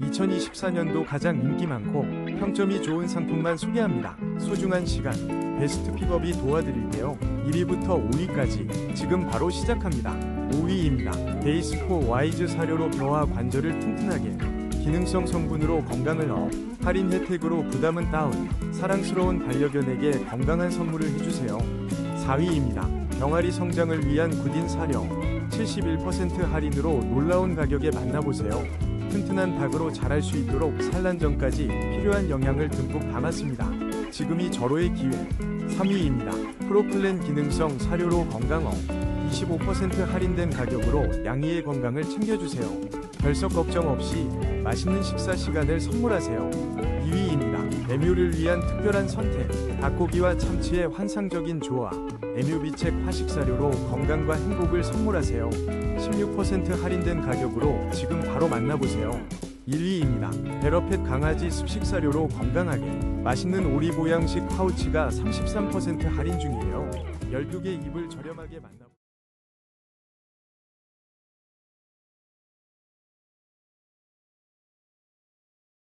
2024년도 가장 인기 많고 평점이 좋은 상품만 소개합니다. 소중한 시간, 베스트 픽업이 도와드릴게요. 1위부터 5위까지 지금 바로 시작합니다. 5위입니다. 베이스포 와이즈 사료로 뼈와 관절을 튼튼하게 기능성 성분으로 건강을 업 할인 혜택으로 부담은 다운 사랑스러운 반려견에게 건강한 선물을 해주세요. 4위입니다. 병아리 성장을 위한 굳인 사료 71% 할인으로 놀라운 가격에 만나보세요. 튼튼한 닭으로 자랄 수 있도록 산란 전까지 필요한 영양을 듬뿍 담았습니다. 지금이 절호의 기회. 3위입니다. 프로플랜 기능성 사료로 건강어 25% 할인된 가격으로 양이의 건강을 챙겨주세요. 결석 걱정 없이 맛있는 식사 시간을 선물하세요. 2위입니다. 에뮤를 위한 특별한 선택. 닭고기와 참치의 환상적인 조화. 에뮤 비책 화식사료로 건강과 행복을 선물하세요. 16% 할인된 가격으로 지금 바로 만나보세요. 1위입니다. 베러펫 강아지 습식사료로 건강하게 맛있는 오리 보양식 파우치가 33% 할인 중이에요. 12개 입을 저렴하게 만나